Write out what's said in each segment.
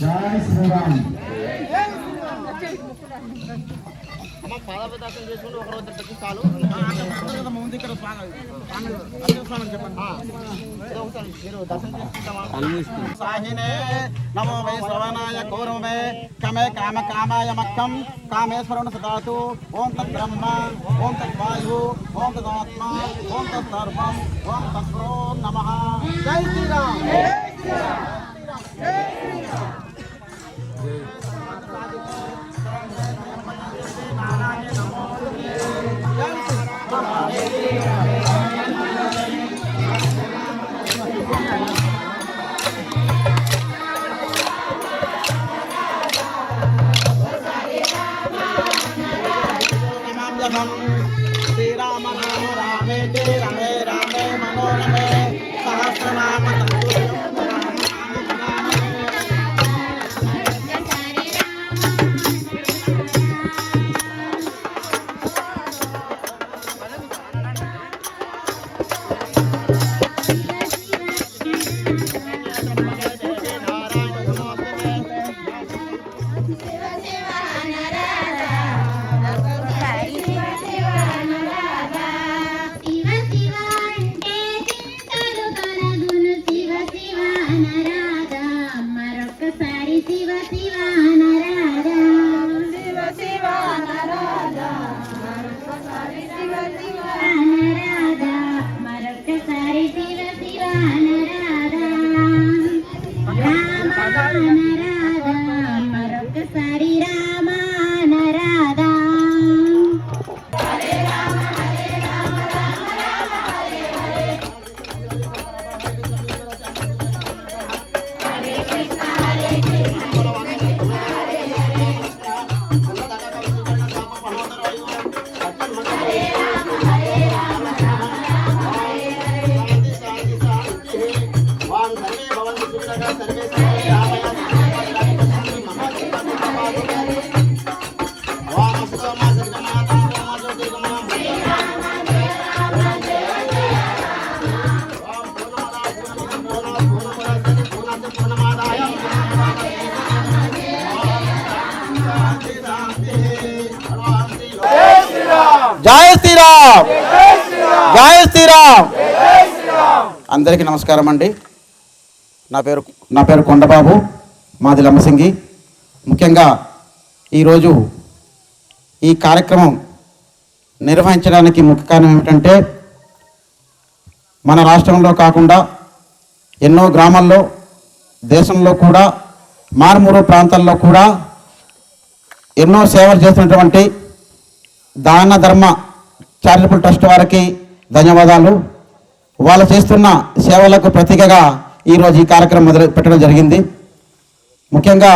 జై శ్రీరామ్. సాహినే నమో వై శ్రవణాయ గౌరవమే కమే కామ కామాయ మక్కం. కామేశ్వరుని సదాతు ఓం తద్ బ్రహ్మ ఓం తద్ వాయు ఓం తదాత్మ ఓం తద్ సర్వం ఓం తత్ప్రో నమ. జై శ్రీరామ్. నమామ్యహం శ్రీరామ రామ రామే తే జై శ్రీరామ్. జై శ్రీరామ్. అందరికీ నమస్కారం అండి. నా పేరు నా పేరు కొండబాబు మాది లంబసింగి ముఖ్యంగా ఈరోజు ఈ కార్యక్రమం నిర్వహించడానికి ముఖ్య కారణం ఏమిటంటే మన రాష్ట్రంలో కాకుండా ఎన్నో గ్రామాల్లో దేశంలో కూడా మారుమూరు ప్రాంతాల్లో కూడా ఎన్నో సేవలు చేస్తున్నటువంటి దాన ధర్మ చారిటబుల్ ట్రస్ట్ వారికి ధన్యవాదాలు. వాళ్ళు చేస్తున్న సేవలకు ప్రతీకగా ఈరోజు ఈ కార్యక్రమం మొదలు పెట్టడం జరిగింది. ముఖ్యంగా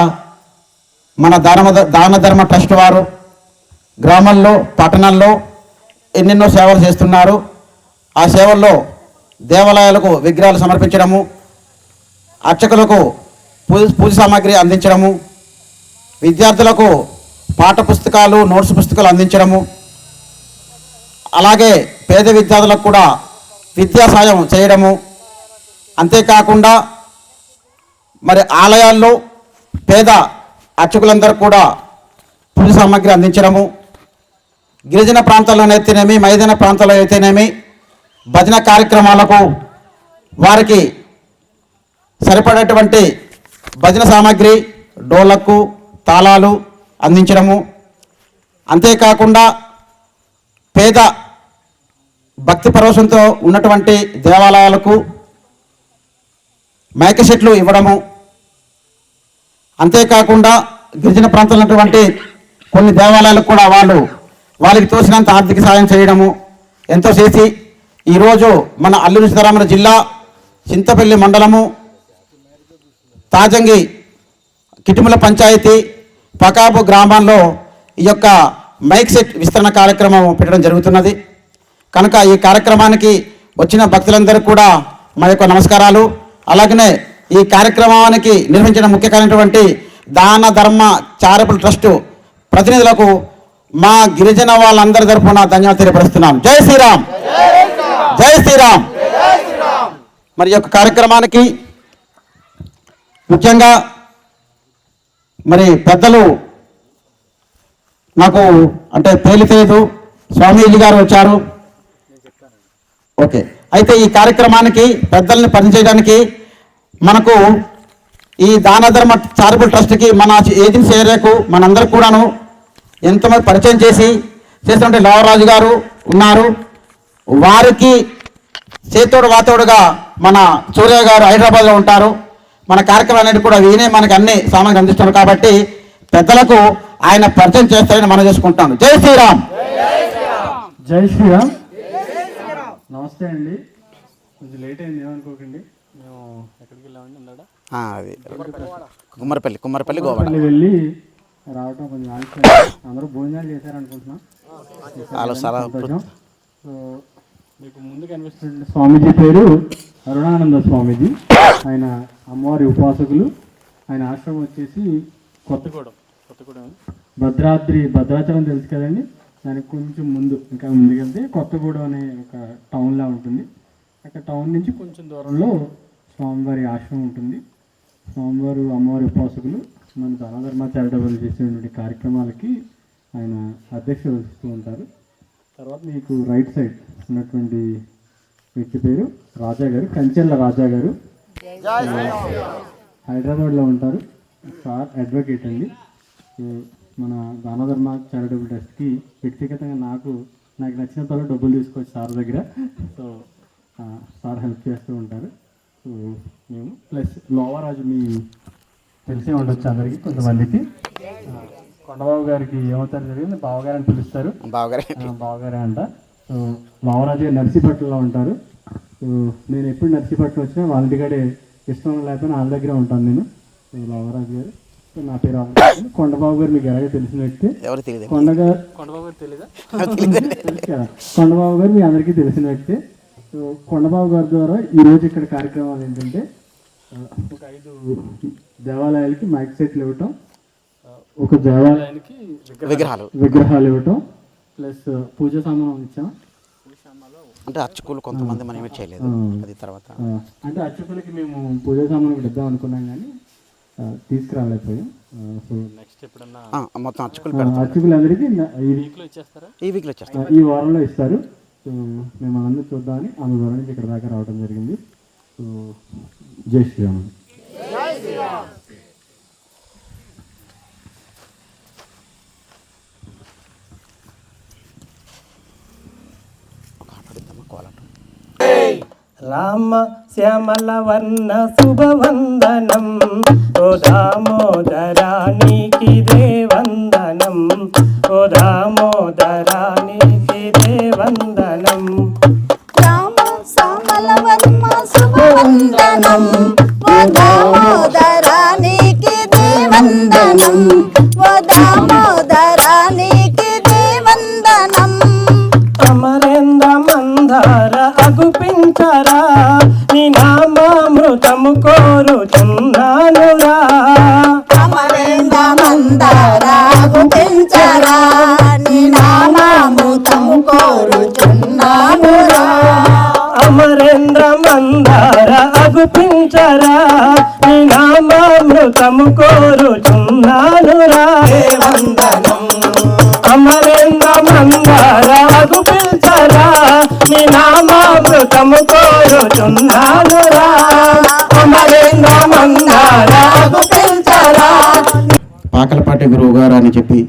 మన దాన దాన ధర్మ ట్రస్ట్ వారు గ్రామాల్లో పట్టణాల్లో ఎన్నెన్నో సేవలు చేస్తున్నారు. ఆ సేవల్లో దేవాలయాలకు విగ్రహాలు సమర్పించడము అర్చకులకు పూజ పూజ సామాగ్రి అందించడము విద్యార్థులకు పాఠ పుస్తకాలు నోట్స్ పుస్తకాలు అందించడము అలాగే పేద విద్యార్థులకు కూడా విద్యా సాయం చేయడము. అంతేకాకుండా మరి ఆలయాల్లో పేద అర్చకులందరూ కూడా పూజ సామాగ్రి అందించడము. గిరిజన ప్రాంతాల్లోనైతేనేమి మైదాన ప్రాంతాల్లో అయితేనేమి భజన కార్యక్రమాలకు వారికి సరిపడేటువంటి భజన సామాగ్రి డోలకు తాళాలు అందించడము. అంతేకాకుండా పేద భక్తి పరవశంతో ఉన్నటువంటి దేవాలయాలకు మేకసెట్లు ఇవ్వడము. అంతేకాకుండా గిరిజన ప్రాంతంలో ఉన్నటువంటి కొన్ని దేవాలయాలకు కూడా వాళ్ళు వాళ్ళకి తోసినంత ఆర్థిక సాయం చేయడము. ఎంతో చేసి ఈరోజు మన అల్లూరి సీతారామరాజు జిల్లా చింతపల్లి మండలము తాజంగి కిటిముల పంచాయతీ పకాపు గ్రామాల్లో ఈ యొక్క మైక్ సెట్ విస్తరణ కార్యక్రమం పెట్టడం జరుగుతున్నది. కనుక ఈ కార్యక్రమానికి వచ్చిన భక్తులందరికీ కూడా మా యొక్క నమస్కారాలు. అలాగనే ఈ కార్యక్రమానికి నిర్వహించిన ముఖ్య దాన ధర్మ చారిటబుల్ ట్రస్టు ప్రతినిధులకు మా గిరిజన వాళ్ళందరి తరఫున ధన్యవాదాలు తెలియపరుస్తున్నాం. జై శ్రీరామ్! జై శ్రీరామ్! మరి యొక్క కార్యక్రమానికి ముఖ్యంగా మరి పెద్దలు నాకు అంటే తేలితేదు స్వామీజీ గారు వచ్చారు. ఓకే. అయితే ఈ కార్యక్రమానికి పెద్దల్ని పనిచేయడానికి మనకు ఈ దాన ధర్మ చారిటబుల్ ట్రస్ట్కి మన ఏజెన్సీ ఏరియాకు మనందరికి కూడాను ఎంతమంది పరిచయం చేసి చేసినటువంటి లవరాజు గారు ఉన్నారు. వారికి చేతోడు వాతోడుగా మన సూర్య గారు హైదరాబాద్లో ఉంటారు. మన కార్యక్రమాలన్నిటి కూడా ఈయనే మనకి అన్ని సామాన్లు అందిస్తున్నారు కాబట్టి పెద్దలకు ఆయన పరిచయం చేస్తారని మనం చేసుకుంటాను జై శ్రీరామ్. జై శ్రీరామ్. నమస్తే అండి. కొంచెం లేట్ అయింది ఏమనుకోకండి. మేము ఎక్కడికి వెళ్ళామండి అది కుమ్మరపల్లి కుమ్మరపల్లి గోవాడ. వెళ్ళి రావటం కొంచెం ఆలస్యం అందరూ భోజనాలు చేశారనుకుంటున్నాం. సో మీకు ముందు కనిపిస్తున్న స్వామీజీ పేరు అరుణానంద స్వామీజీ ఆయన అమ్మవారి ఉపాసకులు. ఆయన ఆశ్రమం వచ్చేసి కొత్తగూడెం. కొత్తగూడెం. భద్రాద్రి భద్రాచలం తెలుసు కదండి. దానికి కొంచెం ముందు ఇంకా ముందుకెళ్తే కొత్తగూడెం అనే ఒక టౌన్లా ఉంటుంది. అక్కడ టౌన్ నుంచి కొంచెం దూరంలో స్వామివారి ఆశ్రమం ఉంటుంది. స్వామివారు అమ్మవారి ఉపాసకులు మన దానధర్మ చారిటబుల్ చేసేటువంటి కార్యక్రమాలకి ఆయన అధ్యక్షత వహిస్తూ ఉంటారు. తర్వాత మీకు రైట్ సైడ్ ఉన్నటువంటి వ్యక్తి పేరు రాజా గారు కంచెల్ల రాజా గారు. హైదరాబాద్లో ఉంటారు. సార్ అడ్వకేట్ అండి. మన దానధర్మ చారిటబుల్ ట్రస్ట్కి వ్యక్తిగతంగా నాకు నాకు నచ్చిన త్వరలో డబ్బులు తీసుకొచ్చి సార్ దగ్గర. సో సార్ హెల్ప్ చేస్తూ ఉంటారు. సో మేము ప్లస్ లోవరాజు మీ తెలిసే ఉండొచ్చు అందరికీ కొంతమందికి. కొండబాబు గారికి ఏమవుతారు జరిగింది? బావగారు అని పిలుస్తారు. బావగారే. బావగారే అంట. గారు నర్సీపట్నంలో ఉంటారు. నేను ఎప్పుడు నర్సీపట్నం వచ్చినా వాళ్ళ ఇంటికాడే ఇష్టం లేకపోయినా వాళ్ళ దగ్గర ఉంటాను నేను. సో బావరాజు గారు. సో నా పేరు. కొండబాబు గారు మీకు ఎలాగో తెలిసిన వ్యక్తి. కొండబాబు గారు తెలీదా? కొండబాబు గారు మీ అందరికీ తెలిసిన వ్యక్తి. సో కొండబాబు గారి ద్వారా ఈ రోజు ఇక్కడ కార్యక్రమాలు ఏంటంటే ఒక ఐదు దేవాలయాలకి మైక్ సెట్లు ఇవ్వటం ఒక దేవాలయానికి విగ్రహాలు. విగ్రహాలు ఇవ్వటం ప్లస్ పూజ సామానం ఇచ్చాం అంటే అర్చకులు కొంతమంది మనం ఏమీ చేయలేదు. అది తర్వాత. అంటే అర్చకులకి మేము పూజ సామాన్ కూడా ఇద్దాం అనుకున్నాం కానీ తీసుకురాలేకపోయాం. సో నెక్స్ట్ ఎప్పుడన్నా మొత్తం అర్చకులు పెడతాం అర్చకులందరికీ ఈ వీక్లో ఇచ్చేస్తారా? ఈ వీక్లో వచ్చేస్తాం ఆ, ఈ వారంలో ఇస్తారు. సో మేము అందరూ చూద్దామని ఆమె ద్వారా నుంచి ఇక్కడ దాకా రావడం జరిగింది. సో జై శ్రీరామ్. కోలాటం రామ శ్యామల వర్ణ శుభవందనం. ఓ దామోదరానికి చూపించరా? అగుపించరా నీ నామామృతము కోరుచున్నానురా. వందనం? అమరేంద్ర మందార అగుపించరా నీ నామామృతము కోరుచున్నానురా. అమరేంద్ర మందార పాకలపాటి గురువు గారు అని చెప్పి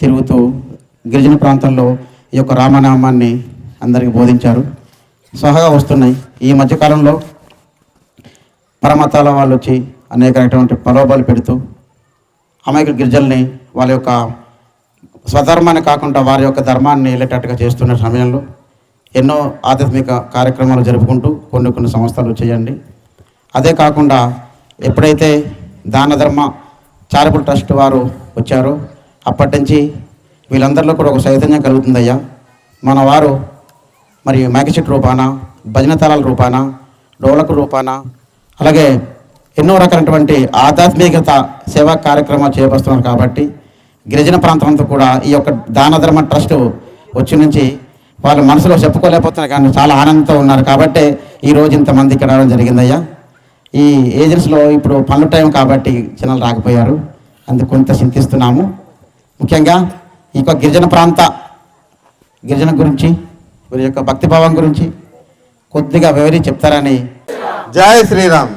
తిరుగుతూ గిరిజన ప్రాంతంలో ఈ యొక్క రామనామాన్ని అందరికీ బోధించారు. సహగా వస్తున్నాయి. ఈ మధ్యకాలంలో పరమతాల వాళ్ళు వచ్చి అనేకమైనటువంటి ప్రలోభాలు పెడుతూ అమాయక గిరిజల్ని వాళ్ళ యొక్క స్వధర్మాన్ని కాకుండా వారి యొక్క ధర్మాన్ని వెళ్ళేటట్టుగా చేస్తున్న సమయంలో ఎన్నో ఆధ్యాత్మిక కార్యక్రమాలు జరుపుకుంటూ కొన్ని కొన్ని సంస్థలు చేయండి అదే కాకుండా ఎప్పుడైతే దాన ధర్మ చారిటబుల్ ట్రస్ట్ వారు వచ్చారో అప్పటి నుంచి వీళ్ళందరిలో కూడా ఒక చైతన్యం కలుగుతుందయ్యా. మన వారు మరి మ్యాగసిట్ రూపాన భజన తలాల రూపాన డోలకు రూపాన అలాగే ఎన్నో రకాలైనటువంటి ఆధ్యాత్మికత సేవా కార్యక్రమాలు చేపడుతున్నారు కాబట్టి గిరిజన ప్రాంతంతో కూడా ఈ యొక్క దాన ధర్మ ట్రస్ట్ వచ్చి నుంచి వాళ్ళ మనసులో చెప్పుకోలేకపోతున్నారు కానీ చాలా ఆనందంతో ఉన్నారు కాబట్టి ఈ రోజు ఇంతమంది ఇక్కడ రావడం జరిగిందయ్యా. ఈ ఏజెన్సీలో ఇప్పుడు పనుల టైం కాబట్టి జనాలు రాకపోయారు. అందుకు కొంత చింతిస్తున్నాము. ముఖ్యంగా ఈ యొక్క గిరిజన ప్రాంత గిరిజన గురించి వీరి యొక్క భక్తిభావం గురించి కొద్దిగా వివరించి చెప్తారని జై శ్రీరామ్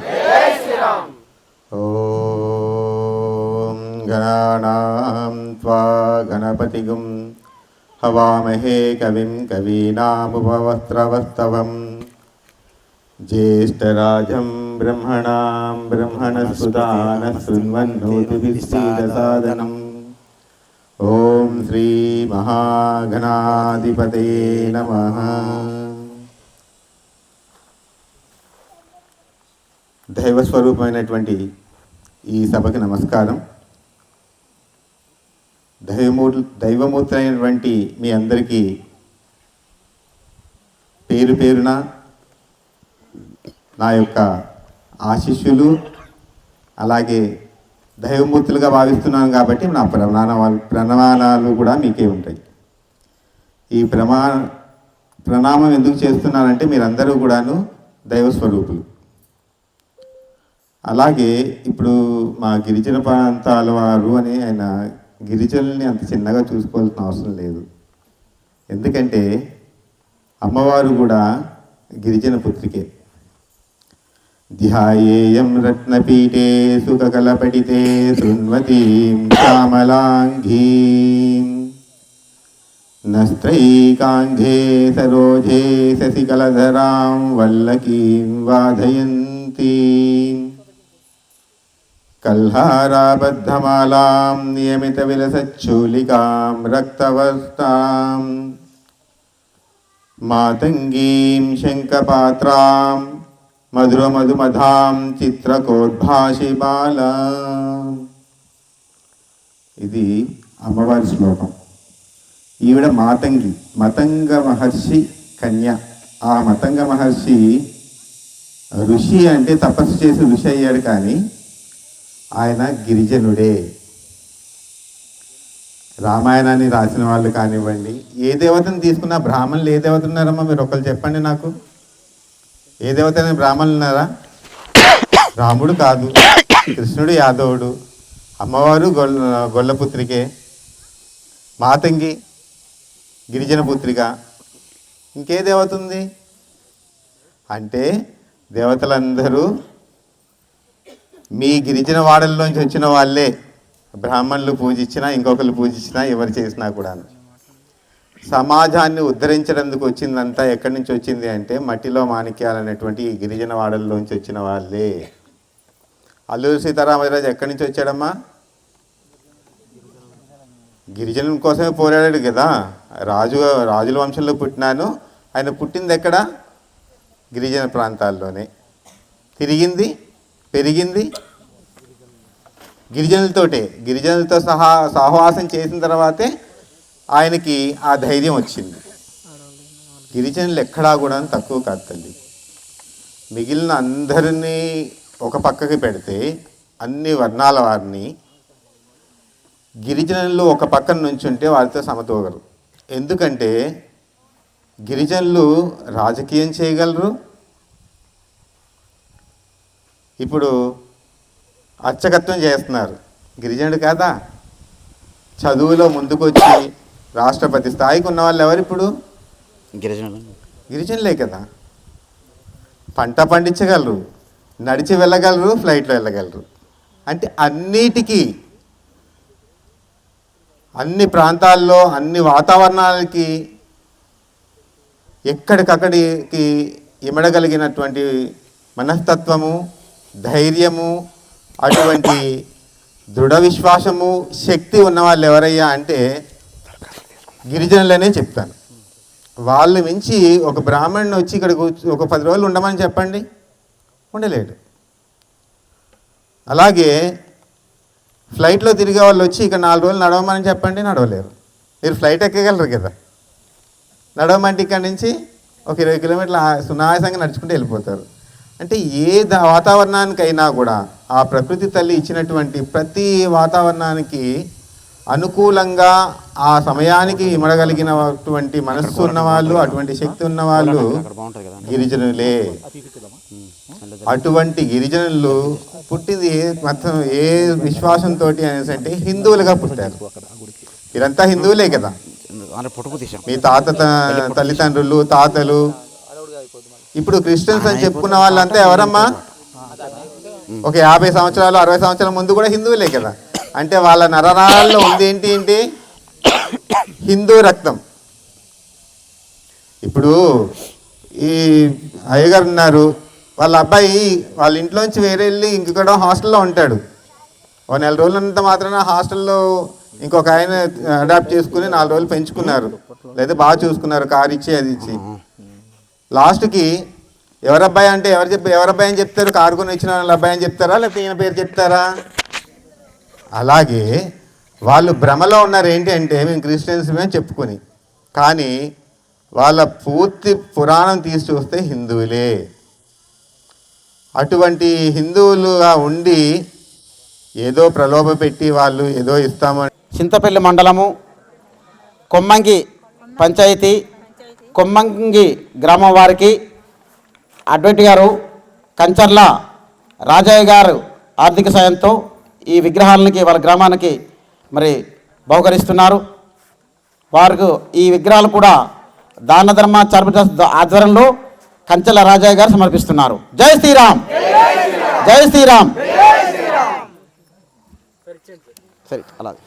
ఓం గణానాం త్వా గణపతిగుం హవామహే కవిం కవీనాముపవస్త్రవస్తవం ज्येष्ठराजं ब्रह्मणां ब्रह्मणस्पदानः शृण्वन्नोतु विशीलसाधनम् ॐ श्रीमहाघनाधिपते नमः దైవస్వరూపమైనటువంటి ఈ సభకి నమస్కారం. దైవమూ దైవమూర్తులైనటువంటి మీ అందరికీ పేరు పేరున నా యొక్క ఆశిష్యులు అలాగే దైవమూర్తులుగా భావిస్తున్నాను కాబట్టి నా ప్రమాణ ప్రణమానాలు కూడా మీకే ఉంటాయి. ఈ ప్రమా ప్రణామం ఎందుకు చేస్తున్నానంటే మీరందరూ కూడాను దైవస్వరూపులు. అలాగే ఇప్పుడు మా గిరిజన ప్రాంతాల వారు అని ఆయన గిరిజనుల్ని అంత చిన్నగా చూసుకోవాల్సిన అవసరం లేదు. ఎందుకంటే అమ్మవారు కూడా గిరిజన పుత్రికే. ధ్యాయేయం రత్నపీఠే సుఖకలపటితే శృణ్వతీం కామలాంఘీం. నస్త్రైకాంఘే సరోజే శశికలధరాం వల్లకీం వాధయంతీం. కల్హారాబద్ధమాలాం నియమితవిలసచ్చూలికాం రక్తవస్తాం మాతంగీం శంఖపాత్రాం మధురమధుమధాం చిత్రకోద్భాషి బాలాం ఇది అమ్మవారి శ్లోకం. ఈవిడ మాతంగి మతంగ మహర్షి కన్య. ఆ మతంగ మహర్షి ఋషి అంటే తపస్సు చేసి ఋషి అయ్యాడు కానీ ఆయన గిరిజనుడే. రామాయణాన్ని రాసిన వాళ్ళు కానివ్వండి ఏ దేవతను తీసుకున్నా బ్రాహ్మణులు ఏ దేవత ఉన్నారమ్మా? మీరు ఒకరు చెప్పండి నాకు. ఏ దేవత బ్రాహ్మణులు ఉన్నారా? రాముడు కాదు కృష్ణుడు యాదవుడు అమ్మవారు గొల్ల గొల్లపుత్రికే మాతంగి గిరిజన పుత్రిక. ఇంకే దేవత ఉంది? అంటే దేవతలందరూ మీ గిరిజన వాడల్లోంచి వచ్చిన వాళ్ళే బ్రాహ్మణులు పూజించినా ఇంకొకరు పూజించినా ఎవరు చేసినా కూడా సమాజాన్ని ఉద్ధరించడానికి వచ్చిందంతా ఎక్కడి నుంచి వచ్చింది అంటే మట్టిలో మాణిక్యాలు అనేటువంటి ఈ గిరిజన వాడల్లోంచి వచ్చిన వాళ్ళే. అల్లూరి సీతారామరాజు ఎక్కడి నుంచి వచ్చాడమ్మా? గిరిజనుల కోసమే పోరాడాడు కదా. రాజు రాజుల వంశంలో పుట్టినాను. ఆయన పుట్టింది ఎక్కడ? గిరిజన ప్రాంతాల్లోనే. తిరిగింది పెరిగింది. గిరిజనులతోటే గిరిజనులతో సహా సహవాసం చేసిన తర్వాతే ఆయనకి ఆ ధైర్యం వచ్చింది. గిరిజనులు ఎక్కడా కూడా తక్కువ కాదు తల్లి. మిగిలిన అందరినీ ఒక పక్కకి పెడితే అన్ని వర్ణాల వారిని గిరిజనులు ఒక పక్కన నుంచుంటే వారితో సమతూగరు. ఎందుకంటే గిరిజనులు రాజకీయం చేయగలరు ఇప్పుడు అర్చకత్వం చేస్తున్నారు. గిరిజనుడు కాదా? చదువులో ముందుకొచ్చి రాష్ట్రపతి స్థాయికి ఉన్న వాళ్ళు ఎవరు ఇప్పుడు గిరిజనులు. గిరిజనులే కదా. పంట పండించగలరు నడిచి వెళ్ళగలరు ఫ్లైట్లో వెళ్ళగలరు. అంటే అన్నిటికీ అన్ని ప్రాంతాల్లో అన్ని వాతావరణాలకి ఎక్కడికక్కడికి ఇమడగలిగినటువంటి మనస్తత్వము ధైర్యము అటువంటి దృఢ విశ్వాసము శక్తి ఉన్న వాళ్ళు ఎవరయ్యా అంటే గిరిజనులనే చెప్తాను. వాళ్ళు మించి ఒక బ్రాహ్మణుని వచ్చి ఇక్కడ ఒక పది రోజులు ఉండమని చెప్పండి? ఉండలేడు. అలాగే ఫ్లైట్లో తిరిగే వాళ్ళు వచ్చి ఇక్కడ నాలుగు రోజులు నడవమని చెప్పండి? నడవలేరు. మీరు ఫ్లైట్ ఎక్కగలరు కదా. నడవమంటే ఇక్కడ నుంచి ఒక ఇరవై కిలోమీటర్ల సునాయాసంగా నడుచుకుంటూ వెళ్ళిపోతారు. అంటే ఏ వాతావరణానికైనా కూడా ఆ ప్రకృతి తల్లి ఇచ్చినటువంటి ప్రతి వాతావరణానికి అనుకూలంగా ఆ సమయానికి ఇమడగలిగినటువంటి మనస్సు ఉన్న వాళ్ళు అటువంటి శక్తి ఉన్న వాళ్ళు గిరిజనులే. అటువంటి గిరిజనులు పుట్టింది ఏ మొత్తం ఏ విశ్వాసంతో అనేసి అంటే హిందువులుగా పుట్టారు. మీరంతా హిందువులే కదా. మీ తాత తల్లిదండ్రులు తాతలు ఇప్పుడు క్రిస్టియన్స్ అని చెప్పుకున్న వాళ్ళంతా ఎవరమ్మా? ఒక యాభై సంవత్సరాలు అరవై సంవత్సరాల ముందు కూడా హిందువులే కదా. అంటే వాళ్ళ నరనాళాల్లో ఉంది ఏంటి ఏంటి? హిందూ రక్తం. ఇప్పుడు ఈ అయ్యగారు ఉన్నారు. వాళ్ళ అబ్బాయి వాళ్ళ ఇంట్లోంచి వేరే వెళ్ళి ఇంకొకడ హాస్టల్లో ఉంటాడు. ఓ నెల రోజులంత మాత్రాన హాస్టల్లో ఇంకొక ఆయన అడాప్ట్ చేసుకుని నాలుగు రోజులు పెంచుకున్నారు. లేదా బాగా చూసుకున్నారు కారు ఇచ్చి అది ఇచ్చి. లాస్ట్కి ఎవరి అబ్బాయి అంటే ఎవరు చెప్పి ఎవరబ్బాయి అని చెప్తారు? కారు ఇచ్చిన వాళ్ళ అబ్బాయి అని చెప్తారా? లేకపోతే ఈయన పేరు చెప్తారా? అలాగే వాళ్ళు భ్రమలో ఉన్నారు ఏంటి అంటే మేము క్రిస్టియన్స్ మేము చెప్పుకొని. కానీ వాళ్ళ పూర్తి పురాణం తీసి చూస్తే హిందువులే. అటువంటి హిందువులుగా ఉండి ఏదో ప్రలోభ పెట్టి వాళ్ళు ఏదో ఇస్తామని చింతపల్లి మండలము కొమ్మంగి పంచాయతీ కొమ్మంగి గ్రామం వారికి అడ్వైట్ గారు కంచర్ల రాజయ్య గారు ఆర్థిక సాయంతో ఈ విగ్రహాలకి వాళ్ళ గ్రామానికి మరి బహుకరిస్తున్నారు. వారికి ఈ విగ్రహాలు కూడా దాన ధర్మ చారిటీ ఆధ్వర్యంలో కంచెల రాజయ్య గారు సమర్పిస్తున్నారు. జై శ్రీరామ్! జై శ్రీరామ్! సరే అలాగే.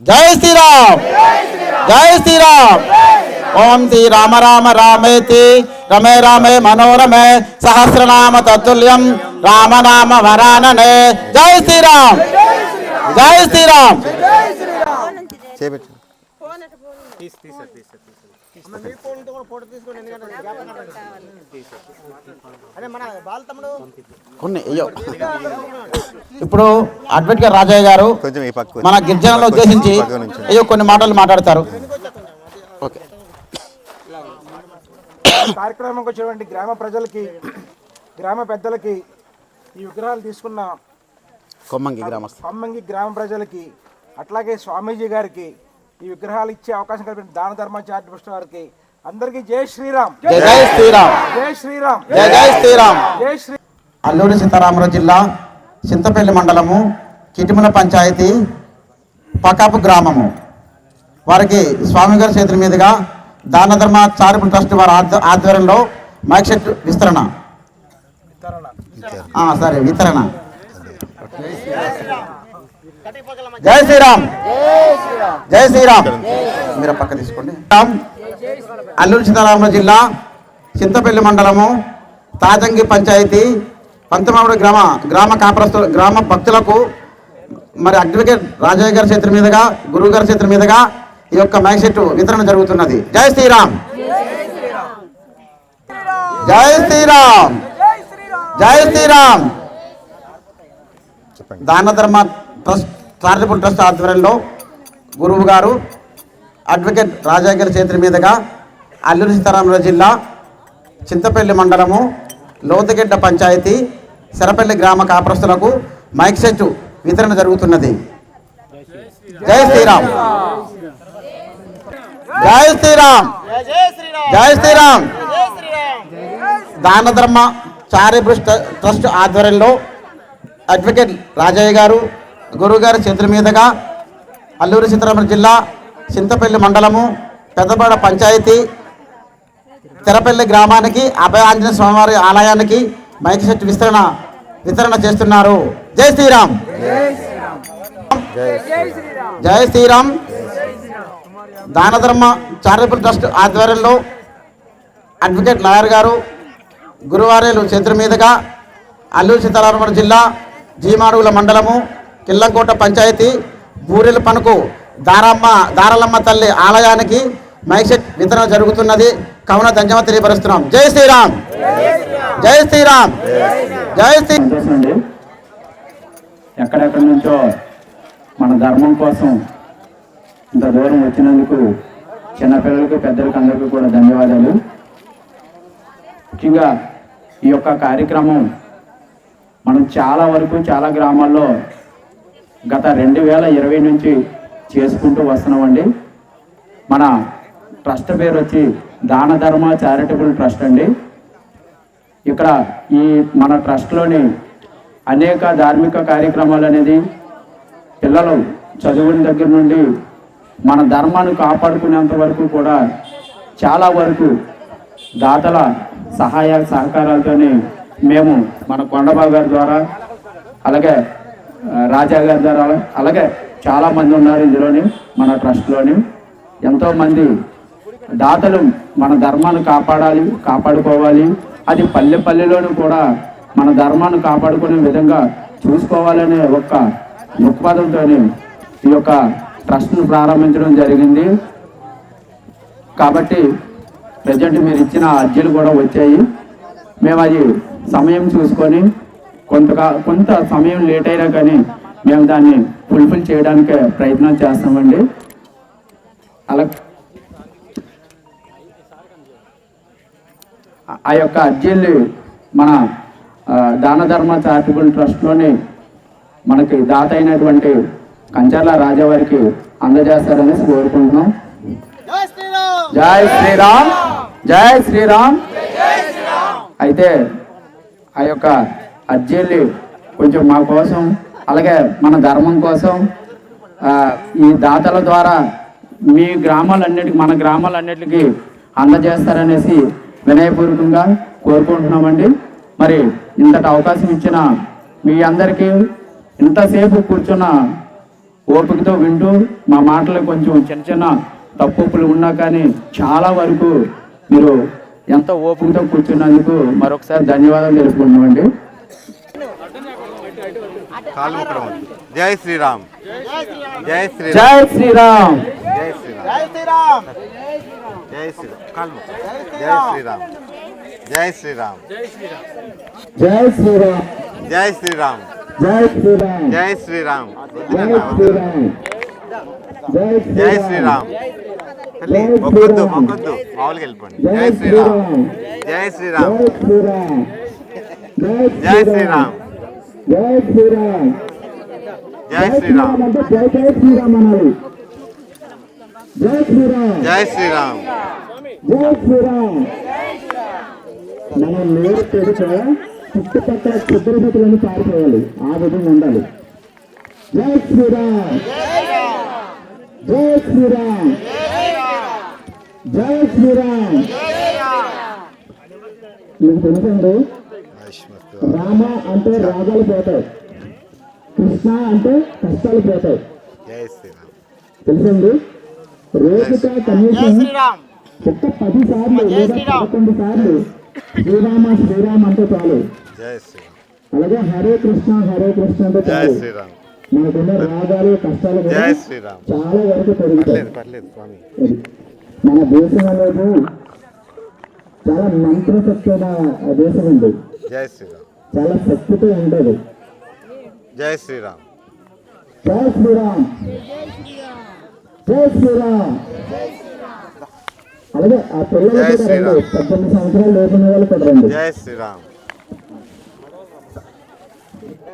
జై శ్రీరామ్! జై శ్రీరామ్! ఓం శ్రీ రామ రామ రామేతి రమే రామే మనోరమే. సహస్రనామ తత్తుల్యం. రామనామ వరాననే. జై శ్రీరామ్. జై శ్రీరామ్. చేపెట్టు కొన్ని ఇప్పుడు అడ్వకేట్ గారు రాజయ్య గారు మన గిరిజనులను ఉద్దేశించి. అయ్యో కొన్ని మాటలు మాట్లాడతారు. ఓకే. కార్యక్రమంకి వచ్చినటువంటి గ్రామ ప్రజలకి గ్రామ పెద్దలకి ఈ విగ్రహాలు తీసుకున్న కొమ్మంగి గ్రామస్తు ఖమ్మంగి గ్రామ ప్రజలకి అట్లాగే స్వామీజీ గారికి ఈ విగ్రహాలు ఇచ్చే అవకాశం కల్పించిన దాన ధర్మ చారిటీ వారికి అందరికీ జై శ్రీరామ్. జై జై శ్రీరామ్. జై శ్రీరామ్. జై జై శ్రీరామ్. జై శ్రీ అల్లూరి సీతారామరావు జిల్లా చింతపల్లి మండలము కిటిముల పంచాయతీ పకాపు గ్రామము. వారికి స్వామి గారి చేతుల మీదుగా దాన ధర్మ చారిటబుల్ ట్రస్ట్ వారి ఆధ్వ- ఆధ్వర్యంలో మైక్ సెట్ విస్తరణ. సరే వితరణ జై శ్రీరామ్. జై శ్రీరామ్. మీరు పక్క తీసుకోండి. అల్లూరి సీతారామరావు జిల్లా చింతపల్లి మండలము తాజంగి పంచాయతీ పంతొమ్మిది గ్రామ గ్రామ కాపరస్తు గ్రామ భక్తులకు మరి అడ్వకేట్ రాజయ్య గారి చేతుల మీదుగా గురువు గారి చేతుల మీదుగా ఈ యొక్క మైక్ సెట్ వితరణ జరుగుతున్నది. జై శ్రీరామ్. జై శ్రీరామ్. జై శ్రీరామ్. దాన ధర్మ ట్రస్ట్ చారిటబుల్ ట్రస్ట్ ఆధ్వర్యంలో గురువు గారు అడ్వకేట్ రాజా గారి చేతుల మీదుగా అల్లూరి సీతారామరావు జిల్లా చింతపల్లి మండలము లోతుగెడ్డ పంచాయతీ సెరపల్లి గ్రామ కాపురస్తులకు మైక్ సెట్ వితరణ జరుగుతున్నది. జై శ్రీరామ్. జై శ్రీరామ్. జై శ్రీరామ్. దాన ధర్మ చారిటబుల్ ట్రస్ట్ ఆధ్వర్యంలో అడ్వకేట్ రాజయ్య గారు గురువు గారి చేతుల మీదుగా అల్లూరి సీతారామరాజు జిల్లా చింతపల్లి మండలము పెద్దపాడ పంచాయతీ తెరపల్లి గ్రామానికి అభయ ఆంజనేయ స్వామివారి ఆలయానికి మైక్ సెట్ విస్తరణ వితరణ చేస్తున్నారు. జై శ్రీరామ్. జై శ్రీరామ్. దానధర్మ చారిటబుల్ ట్రస్ట్ ఆధ్వర్యంలో అడ్వకేట్ లాయర్ గారు గురువారేలు చేతుల మీదుగా అల్లూరు సీతారామరాజు జిల్లా జీమాడుగుల మండలము కిల్లంకోట పంచాయతీ బూరెల పనుకు దారమ్మ దారలమ్మ తల్లి ఆలయానికి మైసెట్ వితరణ జరుగుతున్నది. కవన ధన్యమ తెలియపరుస్తున్నాం. జై శ్రీరామ్! జై శ్రీరామ్! జై శ్రీ ఎక్కడెక్కడి నుంచో మన ధర్మం కోసం ఇంత దూరం వచ్చినందుకు చిన్నపిల్లలకు పెద్దలకు అందరికీ కూడా ధన్యవాదాలు. ముఖ్యంగా ఈ యొక్క కార్యక్రమం మనం చాలా వరకు చాలా గ్రామాల్లో గత రెండు వేల ఇరవై నుంచి చేసుకుంటూ వస్తున్నామండి. మన ట్రస్ట్ పేరు వచ్చి దాన ధర్మ చారిటబుల్ ట్రస్ట్ అండి. ఇక్కడ ఈ మన ట్రస్ట్లోని అనేక ధార్మిక కార్యక్రమాలు అనేది పిల్లలు చదువుని దగ్గర నుండి మన ధర్మాన్ని కాపాడుకునేంత వరకు కూడా చాలా వరకు దాతల సహాయ సహకారాలతోని మేము మన కొండబాబు గారి ద్వారా అలాగే రాజా గారి ద్వారా అలాగే చాలామంది ఉన్నారు ఇందులోని మన ట్రస్ట్లోని. ఎంతోమంది దాతలు మన ధర్మాన్ని కాపాడాలి కాపాడుకోవాలి. అది పల్లె పల్లెలోనూ కూడా మన ధర్మాన్ని కాపాడుకునే విధంగా చూసుకోవాలనే ఒక దృక్పథంతో ఈ యొక్క ట్రస్ట్ను ప్రారంభించడం జరిగింది. కాబట్టి ప్రజెంట్ మీరు ఇచ్చిన అర్జీలు కూడా వచ్చాయి. మేము అది సమయం చూసుకొని కొంతగా కొంత సమయం లేట్ అయినా కానీ మేము దాన్ని ఫుల్ఫిల్ చేయడానికి ప్రయత్నం చేస్తామండి. అలా ఆ- యొక్క అర్జీల్ని మన దాన ధర్మ చారిటబుల్ ట్రస్ట్లోని మనకి దాత అయినటువంటి కంచర్ల రాజా వారికి అందజేస్తారనేసి కోరుకుంటున్నాం. జై శ్రీరామ్! జై శ్రీరామ్! అయితే ఆ యొక్క అర్జీల్ని కొంచెం మా కోసం అలాగే మన ధర్మం కోసం ఈ దాతల ద్వారా మీ గ్రామాలన్నిటికీ మన గ్రామాలన్నిటికీ అందజేస్తారనేసి వినయపూర్వకంగా కోరుకుంటున్నామండి. మరి ఇంతటి అవకాశం ఇచ్చిన మీ అందరికీ ఇంతసేపు కూర్చున్న ఓపికతో వింటూ మా మాటలు కొంచెం చిన్న చిన్న తప్పులు ఉన్నా కానీ చాలా వరకు మీరు ఎంతో ఓపికతో కూర్చున్నందుకు మరొకసారి ధన్యవాదాలు వద్దు. జై శ్రీరామ్ జై శ్రీరామ్ జై శ్రీరామ్ జై శ్రీరామ్ జై శ్రీరామ్ కాలు మొక్కు. జై శ్రీరామ్ జై శ్రీరామ్ జై శ్రీరామ్ జై శ్రీరామ్ జై శ్రీరామ్ జై శ్రీరామ్. జై శ్రీరామ్ మొక్కొద్దు మొక్కొద్దు మామూలుగా వెళ్ళిపోండి జై శ్రీరామ్ జై శ్రీరామ్ జై శ్రీరామ్ జై శ్రీరామ్ జై శ్రీరామ్ జై శ్రీరామ్ అనాలి జై శ్రీరామ్ జై శ్రీరామ్ జై శ్రీరామ్ మనం నేరు పెడితే చుట్టుపక్కల చెట్లన్నీ పారిపోవాలి ఆ విధంగా ఉండాలి. జై శ్రీరామ్. జై శ్రీరామ్. జై శ్రీరామ్. మీకు తెలుసండి? రామ అంటే రాగాలు పోతాయి. కృష్ణ అంటే కష్టాలు పోతాయి. జై శ్రీరామ్. తెలుసండి? రోజుగా కనీసం ఒక్క పది సార్లు లేదా పదకొండు సార్లు శ్రీరామ శ్రీరామ్ అంటే చాలు. జై శ్రీరామ్. అలాగే హరే కృష్ణ హరే కృష్ణ అంటే జై శ్రీరామ్. మనకున్న రాగాలు కష్టాలు జై శ్రీరామ్. చాలా వరకు పెరుగుతాయి. పర్లేదు స్వామి. మన దేశం అనేది చాలా మంత్రశక్తిన దేశం ఉంది. జై శ్రీరామ్. చాలా శక్తితో ఉంటుంది. జై శ్రీరామ్. జై శ్రీరామ్. జై శ్రీరామ్. అలాగే ఆ పిల్లలు కూడా రండి. పద్దెనిమిది సంవత్సరాలు లేకున్న వాళ్ళు కూడా రండి. జై శ్రీరామ్ జై శ్రీరామ్ రండి మీరు మూడు కూడా రండి ఆడవాళ్ళు యాభై సంవత్సరాలు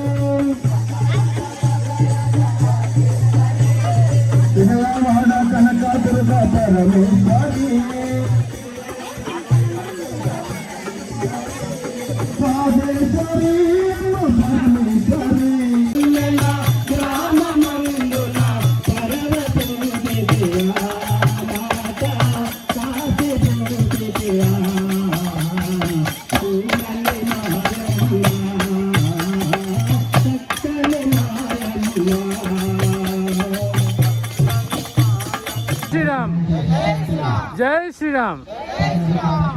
శ్రీరామ్ జై శ్రీరామ్